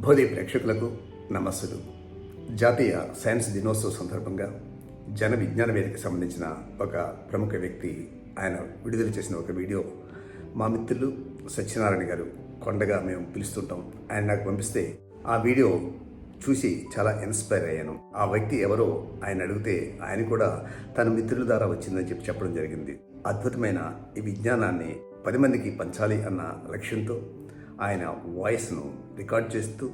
భోది ప్రేక్షకులకు నమస్సులు. జాతీయ సైన్స్ దినోత్సవ సందర్భంగా జన విజ్ఞాన వేదికకి సంబంధించిన ఒక ప్రముఖ వ్యక్తి ఆయన విడుదల చేసిన ఒక వీడియో మా మిత్రులు సత్యనారాయణ గారు కొండగా మేము పిలుస్తుంటాం. ఆయన నాకు పంపిస్తే ఆ వీడియో చూసి చాలా ఇన్స్పైర్ అయ్యాను. ఆ వ్యక్తి ఎవరో ఆయన అడిగితే ఆయన కూడా తన మిత్రుల ద్వారా వచ్చిందని చెప్పి చెప్పడం జరిగింది. అద్భుతమైన ఈ విజ్ఞానాన్ని పది మందికి పంచాలి అన్న లక్ష్యంతో ఆయన వాయిస్ను రికార్డ్ చేస్తూ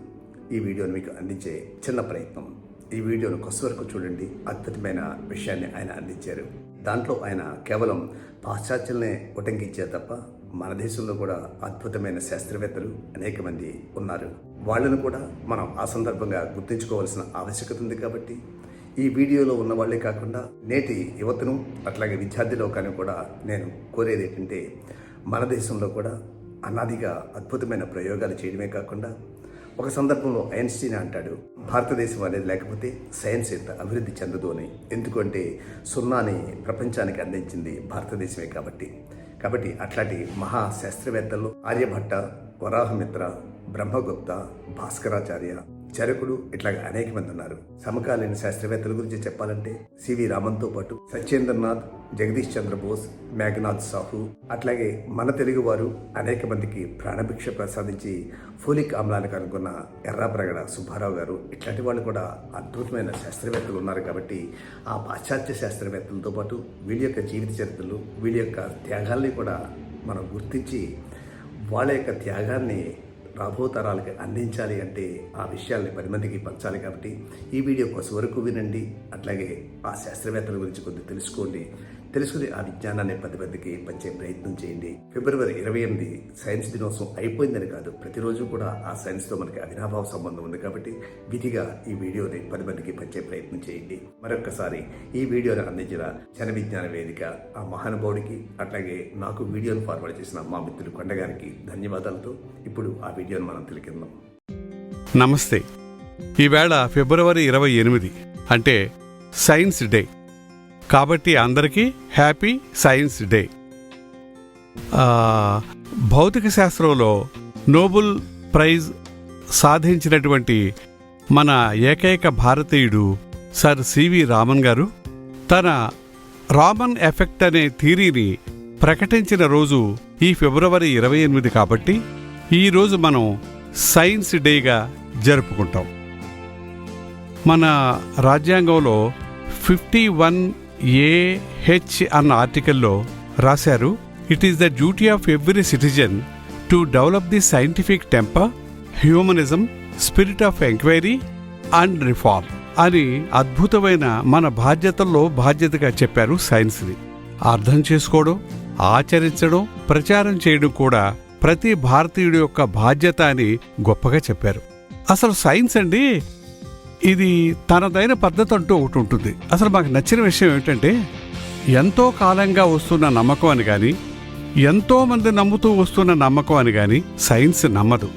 ఈ వీడియోను మీకు అందించే చిన్న ప్రయత్నం. ఈ వీడియోను కొద్ది వరకు చూడండి. అద్భుతమైన విషయాన్ని ఆయన అందించారు. దాంట్లో ఆయన కేవలం పాశ్చాత్యులనే ఉటంకించారు తప్ప మన దేశంలో కూడా అద్భుతమైన శాస్త్రవేత్తలు అనేక మంది ఉన్నారు. వాళ్ళను కూడా మనం ఆ సందర్భంగా గుర్తుంచుకోవాల్సిన ఆవశ్యకత ఉంది కాబట్టి ఈ వీడియోలో ఉన్న వాళ్ళే కాకుండా నేటి యువతను అట్లాగే విద్యార్థి లోకాన్ని కూడా నేను కోరేది ఏంటంటే మన దేశంలో కూడా అనాదిగా అద్భుతమైన ప్రయోగాలు చేయడమే కాకుండా ఒక సందర్భంలో ఐన్స్టీన్ అంటాడు భారతదేశం అనేది లేకపోతే సైన్స్ ఎంత అభివృద్ధి చెందదు అని. ఎందుకంటే సున్నాని ప్రపంచానికి అందించింది భారతదేశమే కాబట్టి. కాబట్టి అట్లాంటి మహా శాస్త్రవేత్తలు ఆర్యభట్ట వరాహమిత్ర బ్రహ్మగుప్త భాస్కరాచార్య చరకుడు ఇట్లాగా అనేక మంది ఉన్నారు. సమకాలీన శాస్త్రవేత్తల గురించి చెప్పాలంటే సివి రామన్తో పాటు సత్యేంద్రనాథ్ జగదీష్ చంద్రబోస్ మేఘనాథ్ సాహు అట్లాగే మన తెలుగువారు అనేక మందికి ప్రాణభిక్ష ప్రసాదించి ఫోలిక్ ఆమ్లానికి కనుగొన్న ఎర్రాప్రగడ సుబ్బారావు గారు ఇట్లాంటి వాళ్ళు కూడా అద్భుతమైన శాస్త్రవేత్తలు ఉన్నారు కాబట్టి ఆ పాశ్చాత్య శాస్త్రవేత్తలతో పాటు వీళ్ళ యొక్క జీవిత చరిత్రలు వీళ్ళ యొక్క త్యాగాల్ని కూడా మనం గుర్తించి వాళ్ళ యొక్క త్యాగాన్ని రాబో తరాలకి అందించాలి అంటే ఆ విషయాల్ని పది మందికి పంచాలి కాబట్టి ఈ వీడియో కోసం వరకు వినండి. అట్లాగే ఆ శాస్త్రవేత్తల గురించి కొద్దిగా తెలుసుకోండి. తెలుసుకుని ఆ విజ్ఞానాన్ని పది మందికి పంచే ప్రయత్నం చేయండి. ఫిబ్రవరి ఇరవై ఎనిమిది సైన్స్ దినోత్సవం అయిపోయిందని కాదు ప్రతిరోజు కూడా ఆ సైన్స్తో మనకి అవినాభావ సంబంధం ఉంది కాబట్టి విధిగా ఈ వీడియోని పది మందికి పంచే ప్రయత్నం చేయండి. మరొక్కసారి ఈ వీడియోని అందించిన జన విజ్ఞాన వేదిక ఆ మహానుభావుడికి అట్లాగే నాకు వీడియోను ఫార్వర్డ్ చేసిన మా మిత్రులు కొండగారికి ధన్యవాదాలతో ఇప్పుడు ఆ వీడియోను మనం తెలికిందాం. నమస్తే. ఈవేళ ఫిబ్రవరి ఇరవై ఎనిమిది అంటే సైన్స్ డే. కాబట్టి అందరికీ హ్యాపీ సైన్స్ డే. భౌతిక శాస్త్రంలో నోబుల్ ప్రైజ్ సాధించినటువంటి మన ఏకైక భారతీయుడు సర్ సివి రామన్ గారు తన రామన్ ఎఫెక్ట్ అనే థీరీని ప్రకటించిన రోజు ఈ ఫిబ్రవరి ఇరవై ఎనిమిది కాబట్టి ఈరోజు మనం సైన్స్ డేగా జరుపుకుంటాం. మన రాజ్యాంగంలో ఫిఫ్టీ వన్ ఏహెచ్ అన్న ఆర్టికల్లో రాశారు it is the duty of every citizen to develop the scientific temper humanism spirit of enquiry and reform అని అద్భుతమైన మన బాధ్యతల్లో బాధ్యతగా చెప్పారు సైన్స్ని అర్థం చేసుకోవడం ఆచరించడం ప్రచారం చేయడం కూడా ప్రతి భారతీయుడి యొక్క బాధ్యత అని గొప్పగా చెప్పారు. అసలు సైన్స్ అండి? ఇది తనదైన పద్ధతి అంటూ ఒకటి ఉంటుంది. అసలు మాకు నచ్చిన విషయం ఏంటంటే ఎంతో కాలంగా వస్తున్న నమ్మకం అని కానీ ఎంతో మంది నమ్ముతూ వస్తున్న నమ్మకం అని కానీ సైన్స్ నమ్మదు.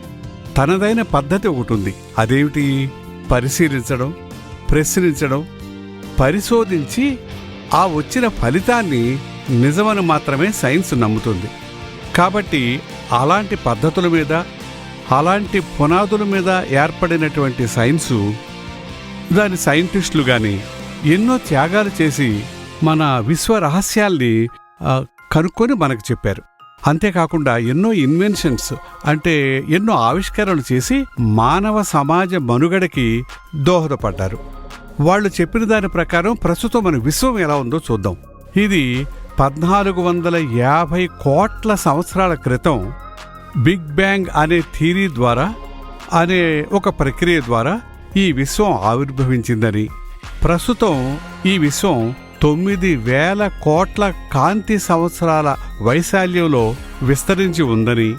తనదైన పద్ధతి ఒకటి ఉంది. అదేమిటి? పరిశీలించడం ప్రశ్నించడం పరిశోధించి ఆ వచ్చిన ఫలితాన్ని నిజమని మాత్రమే సైన్స్ నమ్ముతుంది. కాబట్టి అలాంటి పద్ధతుల మీద అలాంటి పునాదుల మీద ఏర్పడినటువంటి సైన్సు దాని సైంటిస్టులు కానీ ఎన్నో త్యాగాలు చేసి మన విశ్వ రహస్యాల్ని కనుక్కొని మనకు చెప్పారు. అంతేకాకుండా ఎన్నో ఇన్వెన్షన్స్ అంటే ఎన్నో ఆవిష్కరణలు చేసి మానవ సమాజ మనుగడకి దోహదపడ్డారు. వాళ్ళు చెప్పిన దాని ప్రకారం ప్రస్తుతం మన విశ్వం ఎలా ఉందో చూద్దాం. ఇది పద్నాలుగు వందల యాభై కోట్ల సంవత్సరాల క్రితం బిగ్ బ్యాంగ్ అనే థీరీ ద్వారా అనే ఒక ప్రక్రియ ద్వారా ఈ విశ్వం ఆవిర్భవించిందని. ప్రస్తుతం ఈ విశ్వం తొమ్మిది వేల కోట్ల కాంతి సంవత్సరాల వైశాల్యంలో విస్తరించి ఉందని.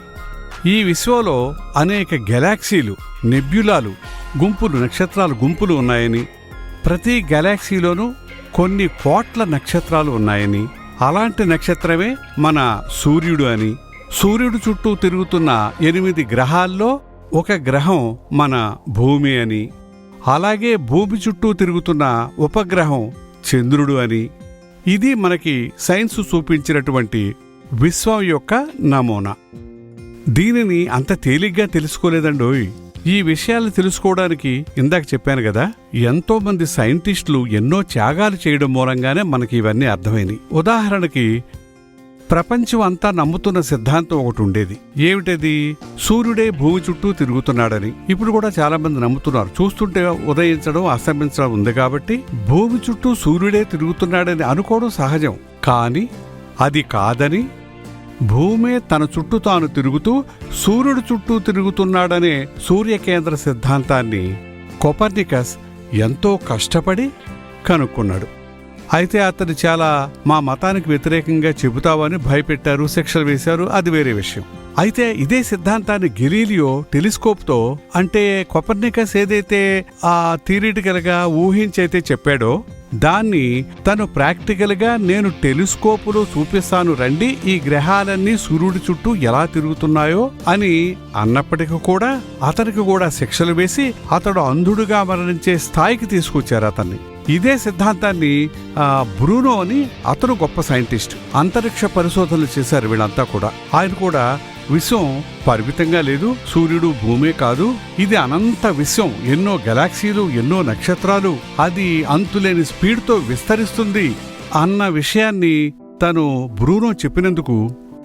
ఈ విశ్వంలో అనేక గెలాక్సీలు నెబ్యులాలు గుంపులు నక్షత్రాల గుంపులు ఉన్నాయని. ప్రతి గెలాక్సీలోనూ కొన్ని కోట్ల నక్షత్రాలు ఉన్నాయని. అలాంటి నక్షత్రమే మన సూర్యుడు అని. సూర్యుడు చుట్టూ తిరుగుతున్న ఎనిమిది గ్రహాల్లో ఒక గ్రహం మన భూమి అని. అలాగే భూమి చుట్టూ తిరుగుతున్న ఉపగ్రహం చంద్రుడు అని. ఇది మనకి సైన్స్ చూపించినటువంటి విశ్వం యొక్క నమూనా. దీనిని అంత తేలిగ్గా తెలుసుకోలేదండోయ్. ఈ విషయాలు తెలుసుకోవడానికి ఇందాక చెప్పాను కదా ఎంతోమంది సైంటిస్టులు ఎన్నో త్యాగాలు చేయడం మూలంగానే మనకి ఇవన్నీ అర్థమైనాయి. ఉదాహరణకి ప్రపంచం అంతా నమ్ముతున్న సిద్ధాంతం ఒకటి ఉండేది. ఏమిటది? సూర్యుడే భూమి చుట్టూ తిరుగుతున్నాడని. ఇప్పుడు కూడా చాలా మంది నమ్ముతున్నారు. చూస్తుంటే ఉదయించడం అస్తమించడం ఉంది కాబట్టి భూమి చుట్టూ సూర్యుడే తిరుగుతున్నాడని అనుకోవడం సహజం. కానీ అది కాదని భూమే తన చుట్టూ తాను తిరుగుతూ సూర్యుడు చుట్టూ తిరుగుతున్నాడనే సూర్యకేంద్ర సిద్ధాంతాన్ని కొపర్నికస్ ఎంతో కష్టపడి కనుక్కున్నాడు. అయితే అతను చాలా మా మతానికి వ్యతిరేకంగా చెబుతావని భయపెట్టారు శిక్షలు వేశారు. అది వేరే విషయం. అయితే ఇదే సిద్ధాంతాన్ని గెలీలియో టెలిస్కోప్తో అంటే కొపర్నికస్ ఏదైతే ఆ థియరిటికల్గా ఊహించైతే చెప్పాడో దాన్ని తను ప్రాక్టికల్గా నేను టెలిస్కోపులో చూపిస్తాను రండి ఈ గ్రహాలన్నీ సూర్యుడి చుట్టూ ఎలా తిరుగుతున్నాయో అని అన్నప్పటికీ కూడా అతనికి కూడా శిక్షలు వేసి అతడు అంధుడుగా మరణించే స్థాయికి తీసుకొచ్చారు అతన్ని. ఇదే సిద్ధాంతాన్ని బ్రూనో అని అతను గొప్ప సైంటిస్ట్. అంతరిక్ష పరిశోధనలు చేశారు వీళ్ళంతా కూడా. ఆయన కూడా విశ్వం పరిమితంగా లేదు సూర్యుడు భూమే కాదు ఇది అనంత విశ్వం. ఎన్నో గెలాక్సీలు ఎన్నో నక్షత్రాలు అది అంతులేని స్పీడ్తో విస్తరిస్తుంది అన్న విషయాన్ని తను బ్రూనో చెప్పినందుకు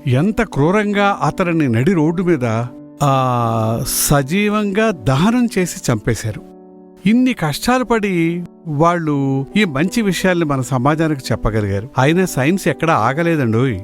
ఎంత క్రూరంగా అతనిని నడి రోడ్డు మీద సజీవంగా దహనం చేసి చంపేశారు. ఇన్ని కష్టాలు పడి వాళ్ళు ఈ మంచి విషయాల్ని మన సమాజానికి చెప్పగలిగారు. అయినా సైన్స్ ఎక్కడా ఆగలేదండోయ్.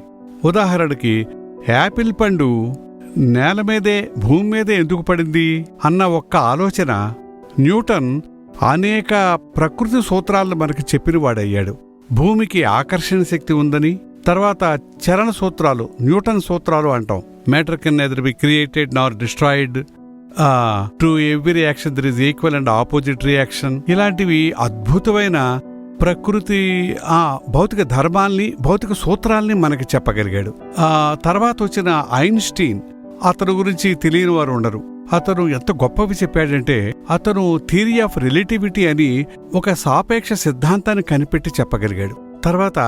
ఉదాహరణకి యాపిల్ పండు నేల మీదే భూమి మీదే ఎందుకు పడింది అన్న ఒక్క ఆలోచన న్యూటన్ అనేక ప్రకృతి సూత్రాలను మనకి చెప్పినవాడయ్యాడు భూమికి ఆకర్షణ శక్తి ఉందని తర్వాత చరణ సూత్రాలు న్యూటన్ సూత్రాలు అంటాం. Matter can either be created nor destroyed to every reaction there is equal and opposite reaction ఇలాంటివి అద్భుతమైన ప్రకృతి ఆ భౌతిక ధర్మాల్ని భౌతిక సూత్రాల్ని మనకి చెప్పగలిగాడు. ఆ తర్వాత వచ్చిన ఐన్స్టీన్ అతను గురించి తెలియని వారు ఉండరు. అతను ఎంత గొప్పవి చెప్పాడంటే అతను థియరీ ఆఫ్ రిలేటివిటీ అని ఒక సాపేక్ష సిద్ధాంతాన్ని కనిపెట్టి చెప్పగలిగాడు. తర్వాత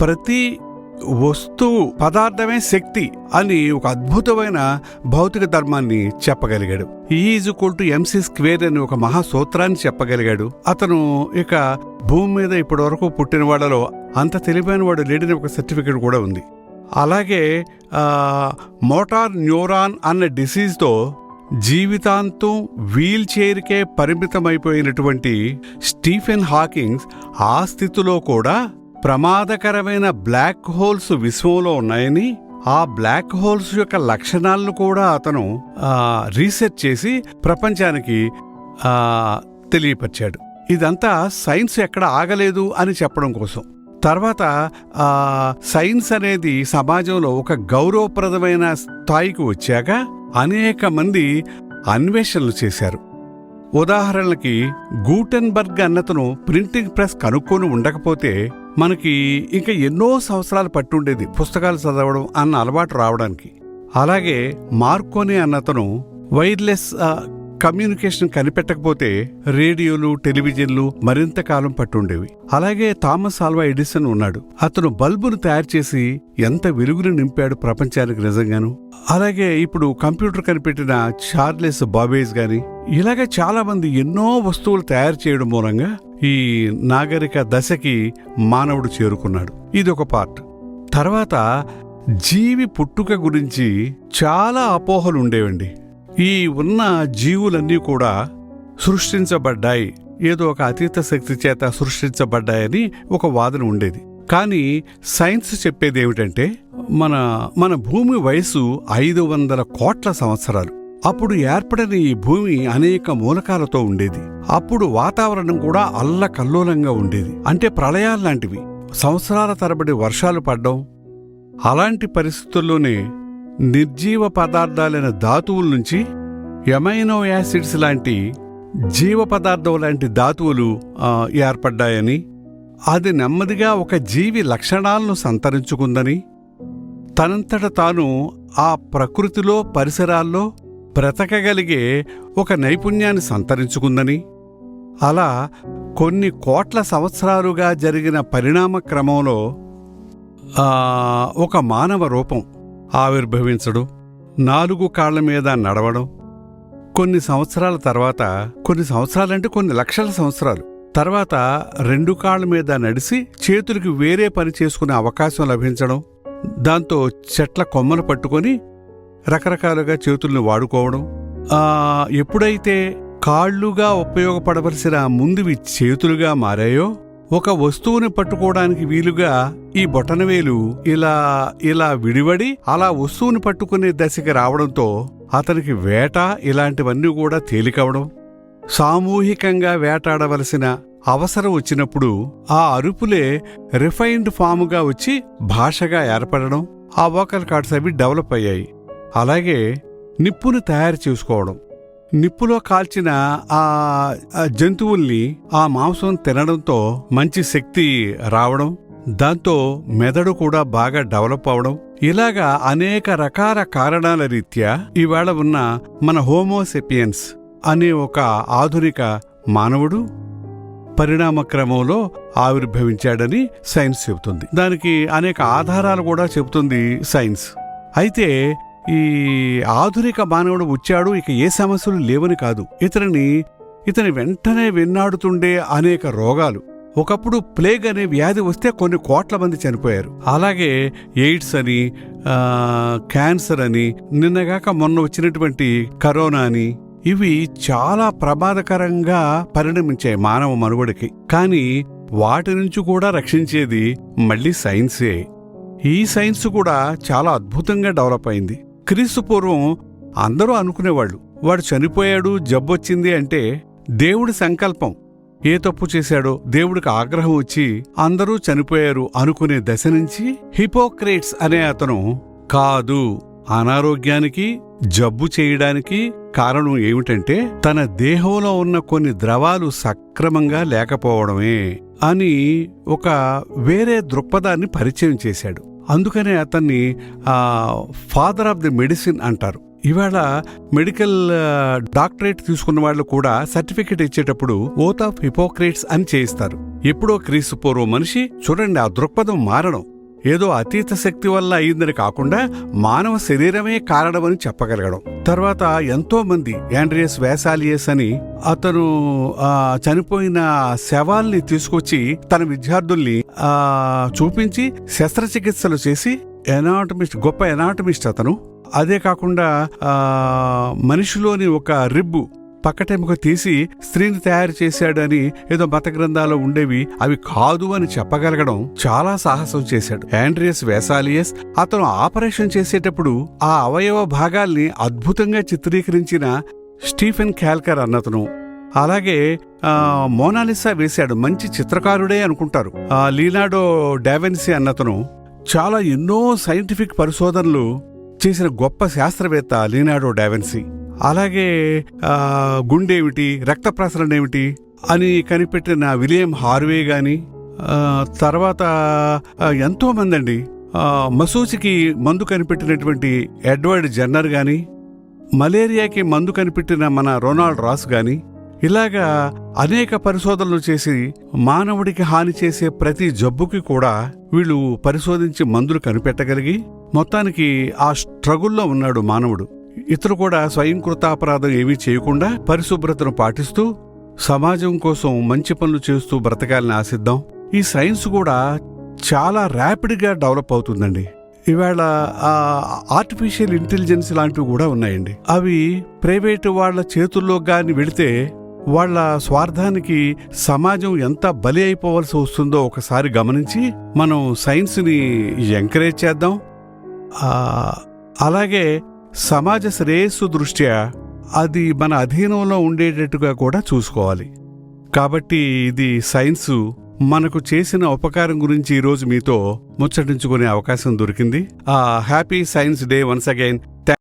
ప్రతి వస్తువు పదార్థమే శక్తి అని ఒక అద్భుతమైన భౌతిక ధర్మాన్ని చెప్పగలిగాడు. Is equal to MC square అని ఒక మహాసూత్రాన్ని చెప్పగలిగాడు. అతను ఇక భూమి మీద ఇప్పటి వరకు పుట్టిన వాళ్ళలో అంత తెలివైన వాడు లేడని ఒక సర్టిఫికెట్ కూడా ఉంది. అలాగే మోటార్ న్యూరాన్ అన్న డిసీజ్తో జీవితాంతం వీల్ చైర్కే పరిమితమైపోయినటువంటి స్టీఫెన్ హాకింగ్స్ ఆ స్థితిలో కూడా ప్రమాదకరమైన బ్లాక్ హోల్స్ విశ్వంలో ఉన్నాయని ఆ బ్లాక్ హోల్స్ యొక్క లక్షణాలను కూడా అతను రీసెర్చ్ చేసి ప్రపంచానికి తెలియపరిచాడు. ఇదంతా సైన్స్ ఎక్కడ ఆగలేదు అని చెప్పడం కోసం. తర్వాత సైన్స్ అనేది సమాజంలో ఒక గౌరవప్రదమైన స్థాయికి వచ్చాక అనేక మంది అన్వేషణలు చేశారు. ఉదాహరణకి గూటెన్బర్గ్ అన్నతను ప్రింటింగ్ ప్రెస్ కనుక్కొని ఉండకపోతే మనకి ఇంకా ఎన్నో సంవత్సరాలు పట్టుండేది పుస్తకాలు చదవడం అన్న అలవాటు రావడానికి. అలాగే మార్కోని అన్నతను వైర్లెస్ కమ్యూనికేషన్ కనిపెట్టకపోతే రేడియోలు టెలివిజన్లు మరింత కాలం పట్టుండేవి. అలాగే థామస్ ఆల్వా ఎడిసన్ ఉన్నాడు. అతను బల్బును తయారు చేసి ఎంత వెలుగును నింపాడు ప్రపంచానికి నిజంగాను. అలాగే ఇప్పుడు కంప్యూటర్ కనిపెట్టిన చార్లెస్ బాబేజ్ గాని ఇలాగే చాలామంది ఎన్నో వస్తువులు తయారు చేయడం మూలంగా ఈ నాగరిక దశకి మానవుడు చేరుకున్నాడు. ఇది ఒక పార్ట్. తర్వాత జీవి పుట్టుక గురించి చాలా అపోహలు ఉండేవండి. ఈ ఉన్న జీవులన్నీ కూడా సృష్టించబడ్డాయి. ఏదో ఒక అతీత శక్తి చేత సృష్టించబడ్డాయని ఒక వాదన ఉండేది. కానీ సైన్స్ చెప్పేది ఏమిటంటే మన మన భూమి వయసు ఐదు వందల కోట్ల సంవత్సరాలు. అప్పుడు ఏర్పడిన ఈ భూమి అనేక మూలకాలతో ఉండేది. అప్పుడు వాతావరణం కూడా అల్లకల్లోలంగా ఉండేది. అంటే ప్రళయాల్లాంటివి సంవత్సరాల తరబడి వర్షాలు పడ్డం అలాంటి పరిస్థితుల్లోనే నిర్జీవ పదార్థాలైన ధాతువుల నుంచి ఎమైనో యాసిడ్స్ లాంటి జీవ పదార్థం లాంటి ధాతువులు ఏర్పడ్డాయని అది నెమ్మదిగా ఒక జీవి లక్షణాలను సంతరించుకుందని తనంతట తాను ఆ ప్రకృతిలో పరిసరాల్లో బ్రతకగలిగే ఒక నైపుణ్యాన్ని సంతరించుకుందని అలా కొన్ని కోట్ల సంవత్సరాలుగా జరిగిన పరిణామ క్రమంలో ఒక మానవ రూపం ఆవిర్భవించడం నాలుగు కాళ్ళ మీద నడవడం కొన్ని సంవత్సరాల తర్వాత కొన్ని సంవత్సరాలంటే కొన్ని లక్షల సంవత్సరాలు తర్వాత రెండు కాళ్ళ మీద నడిచి చేతులకి వేరే పని చేసుకునే అవకాశం లభించడం దాంతో చెట్ల కొమ్మలు పట్టుకొని రకరకాలుగా చేతుల్ని వాడుకోవడం? ఎప్పుడైతే కాళ్ళుగా ఉపయోగపడవలసిన ముందువి చేతులుగా మారాయో ఒక వస్తువుని పట్టుకోవడానికి వీలుగా ఈ బొటనవేలు ఇలా ఇలా విడివడి అలా వస్తువుని పట్టుకునే దశకి రావడంతో అతనికి వేట ఇలాంటివన్నీ కూడా తేలికవడం. సామూహికంగా వేటాడవలసిన అవసరం వచ్చినప్పుడు ఆ అరుపులే రిఫైన్డ్ ఫాముగా వచ్చి భాషగా ఏర్పడడం ఆ వోకల్ కార్డ్స్ అవి డెవలప్ అయ్యాయి. అలాగే నిప్పును తయారు చేసుకోవడం. నిప్పులో కాల్చిన ఆ జంతువుల్ని ఆ మాంసం తినడంతో మంచి శక్తి రావడం దాంతో మెదడు కూడా బాగా డెవలప్ అవడం. ఇలాగా అనేక రకాల కారణాల రీత్యా ఈవేళ ఉన్న మన హోమోసెపియన్స్ అనే ఒక ఆధునిక మానవుడు పరిణామక్రమంలో ఆవిర్భవించాడని సైన్స్ చెబుతుంది. దానికి అనేక ఆధారాలు కూడా చెబుతుంది సైన్స్. అయితే ఈ ఆధునిక మానవుడు వచ్చాడు ఇక ఏ సమస్యలు లేవని కాదు. ఇతనిని ఇతని వెంటనే వెన్నాడుతుండే అనేక రోగాలు. ఒకప్పుడు ప్లేగ్ అనే వ్యాధి వస్తే కొన్ని కోట్ల మంది చనిపోయారు. అలాగే ఎయిడ్స్ అని క్యాన్సర్ అని నిన్నగాక మొన్న వచ్చినటువంటి కరోనా అని ఇవి చాలా ప్రమాదకరంగా పరిణమించాయి మానవ మనుగడకి. కానీ వాటి నుంచి కూడా రక్షించేది మళ్ళీ సైన్సే. ఈ సైన్స్ కూడా చాలా అద్భుతంగా డెవలప్ అయింది. క్రీస్తు పూర్వం అందరూ అనుకునేవాళ్ళు వాడు చనిపోయాడు జబ్బొచ్చింది అంటే దేవుడి సంకల్పం. ఏ తప్పు చేశాడో దేవుడికి ఆగ్రహం వచ్చి అందరూ చనిపోయారు అనుకునే దశ నుంచి హిపోక్రేట్స్ అనే అతను కాదు. అనారోగ్యానికి జబ్బు చేయడానికి కారణం ఏమిటంటే తన దేహంలో ఉన్న కొన్ని ద్రవాలు సక్రమంగా లేకపోవడమే అని ఒక వేరే దృక్పథాన్ని పరిచయం చేశాడు. అందుకనే అతన్ని ఫాదర్ ఆఫ్ ది మెడిసిన్ అంటారు. ఇవాళ మెడికల్ డాక్టరేట్ తీసుకున్న వాళ్ళు కూడా సర్టిఫికెట్ ఇచ్చేటప్పుడు ఓత్ ఆఫ్ హిపోక్రేట్స్ అని చేయిస్తారు. ఎప్పుడో క్రీస్తు పూర్వ మనిషి చూడండి ఆ దృక్పథం మారడం. ఏదో అతీత శక్తి వల్ల అయిందని కాకుండా మానవ శరీరమే కారణమని చెప్పగలగడం. తర్వాత ఎంతో మంది యాండ్రియస్ వేసాలియస్ అని అతను చనిపోయిన శవాల్ని తీసుకొచ్చి తన విద్యార్థుల్ని చూపించి శస్త్రచికిత్సలు చేసి ఎనాటమిస్ట్ గొప్ప ఎనాటమిస్ట్ అతను. అదే కాకుండా మనిషిలోని ఒక రిబ్బు పక్కటెముక తీసి స్త్రీని తయారు చేశాడని ఏదో మత గ్రంథాలు ఉండేవి అవి కాదు అని చెప్పగలగడం చాలా సాహసం చేశాడు. యాండ్రియస్ వేసాలియస్ అతను ఆపరేషన్ చేసేటప్పుడు ఆ అవయవ భాగాల్ని అద్భుతంగా చిత్రీకరించిన స్టీఫెన్ క్యాల్కర్ అన్నతను. అలాగే మోనాలిసా వేశాడు. మంచి చిత్రకారుడే అనుకుంటారు. లీనాడో డావెన్సీ అన్నతను చాలా ఎన్నో సైంటిఫిక్ పరిశోధనలు చేసిన గొప్ప శాస్త్రవేత్త లీనాడో డావెన్సీ అలాగే ఆ, గుండేమిటి రక్త ప్రసరణ ఏమిటి అని కనిపెట్టిన విలియం హార్వే గాని తర్వాత ఆ, ఎంతో అండి మసూచికి మందు కనిపెట్టినటువంటి ఎడ్వర్డ్ జన్నర్ గాని మలేరియాకి మందు కనిపెట్టిన మన రొనాల్డ్ రాస్ గాని ఇలాగా అనేక పరిశోధనలు చేసి మానవుడికి హాని చేసే ప్రతి జబ్బుకి కూడా వీళ్ళు పరిశోధించి మందులు కనిపెట్టగలిగి మొత్తానికి ఆ స్ట్రగుల్లో ఉన్నాడు మానవుడు. ఇతరు కూడా స్వయం కృతాపరాధం ఏమీ చేయకుండా పరిశుభ్రతను పాటిస్తూ సమాజం కోసం మంచి పనులు చేస్తూ బ్రతకాలని ఆశిద్దాం. ఈ సైన్స్ కూడా చాలా ర్యాపిడ్గా డెవలప్ అవుతుందండి. ఇవాళ ఆర్టిఫిషియల్ ఇంటెలిజెన్స్ లాంటివి కూడా ఉన్నాయండి. అవి ప్రైవేటు వాళ్ళ చేతుల్లో కానీ వెళితే వాళ్ళ స్వార్థానికి సమాజం ఎంత బలి అయిపోవలసి వస్తుందో ఒకసారి గమనించి మనం సైన్స్ని ఎంకరేజ్ చేద్దాం. అలాగే సమాజ శ్రేయస్సు దృష్ట్యా అది మన అధీనంలో ఉండేటట్టుగా కూడా చూసుకోవాలి. కాబట్టి ఇది సైన్సు మనకు చేసిన ఉపకారం గురించి ఈరోజు మీతో ముచ్చటించుకునే అవకాశం దొరికింది. ఆ happy science day once again.